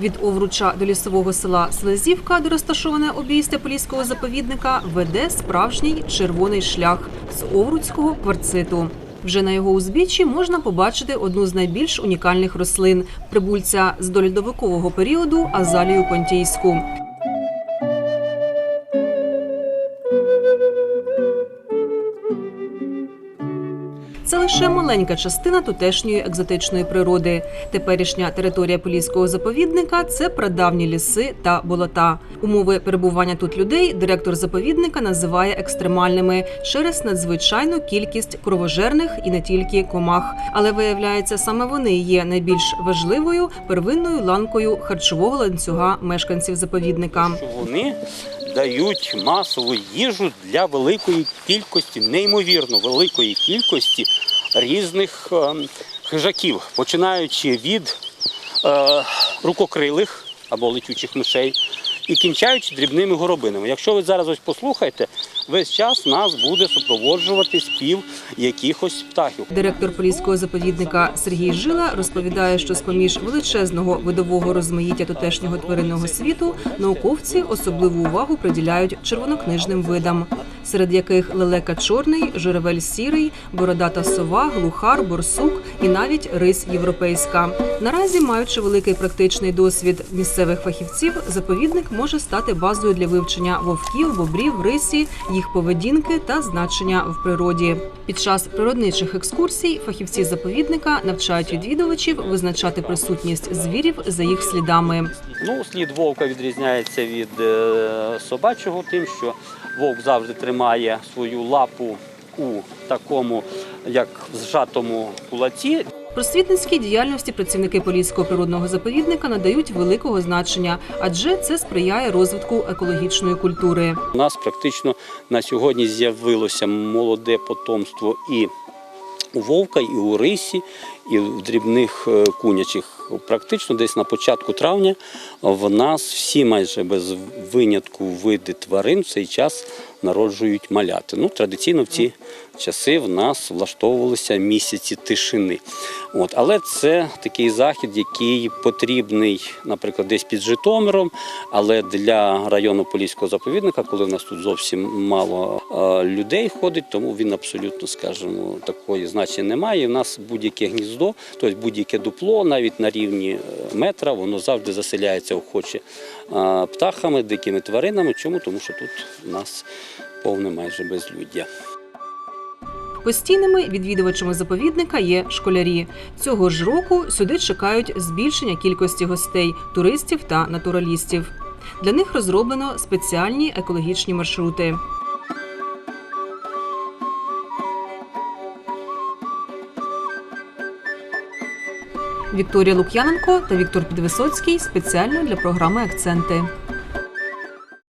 Від Овруча до лісового села Слезівка, де розташоване обійстя поліського заповідника, веде справжній червоний шлях з овруцького кварциту. Вже на його узбіччі можна побачити одну з найбільш унікальних рослин прибульця з дольдовикового періоду азалію понтійську. Лише маленька частина тутешньої екзотичної природи. Теперішня територія поліського заповідника це прадавні ліси та болота. Умови перебування тут людей директор заповідника називає екстремальними через надзвичайну кількість кровожерних і не тільки комах. Але виявляється, саме вони є найбільш важливою первинною ланкою харчового ланцюга мешканців заповідника. вони дають масову їжу для великої кількості, неймовірно великої кількості різних е, хижаків, починаючи від е, рукокрилих або летючих мишей і кінчаючи дрібними горобинами. Якщо ви зараз ось послухаєте, весь час нас буде супроводжувати спів якихось птахів. Директор поліського заповідника Сергій Жила розповідає, що з поміж величезного видового розмаїття тутешнього тваринного світу науковці особливу увагу приділяють червонокнижним видам, серед яких лелека чорний, журавель сірий, бородата сова, глухар, борсук і навіть рись європейська. Наразі, маючи великий практичний досвід місцевих фахівців, заповідник може стати базою для вивчення вовків, бобрів, рисі, їх поведінки та значення в природі. Під час природничих екскурсій фахівці заповідника навчають відвідувачів визначати присутність звірів за їх слідами. Ну, слід вовка відрізняється від е, собачого тим, що вовк завжди тримає свою лапу у такому, як в зжатому кулаці. Просвітницькій діяльності працівники Поліського природного заповідника надають великого значення, адже це сприяє розвитку екологічної культури. У нас практично на сьогодні з'явилося молоде потомство і у вовка, і у рисі, і в дрібних е, кунячих. Практично десь на початку травня в нас всі майже без винятку види тварин в цей час народжують маляти. Ну, традиційно в ці часи в нас влаштовувалися місяці тишини. От, але це такий захід, який потрібний, наприклад, десь під Житомиром, але для району Поліського заповідника, коли в нас тут зовсім мало людей ходить, тому він абсолютно, скажімо, такої значення не має. І в нас будь-яке гніздо, тобто будь-яке дупло, навіть на рівні е, метра, воно завжди заселяється охоче птахами, дикими тваринами. Чому? Тому що тут у нас повне майже безлюддя. Постійними відвідувачами заповідника є школярі. Цього ж року сюди чекають збільшення кількості гостей, туристів та натуралістів. Для них розроблено спеціальні екологічні маршрути. Вікторія Лук'яненко та Віктор Підвисоцький спеціально для програми Акценти.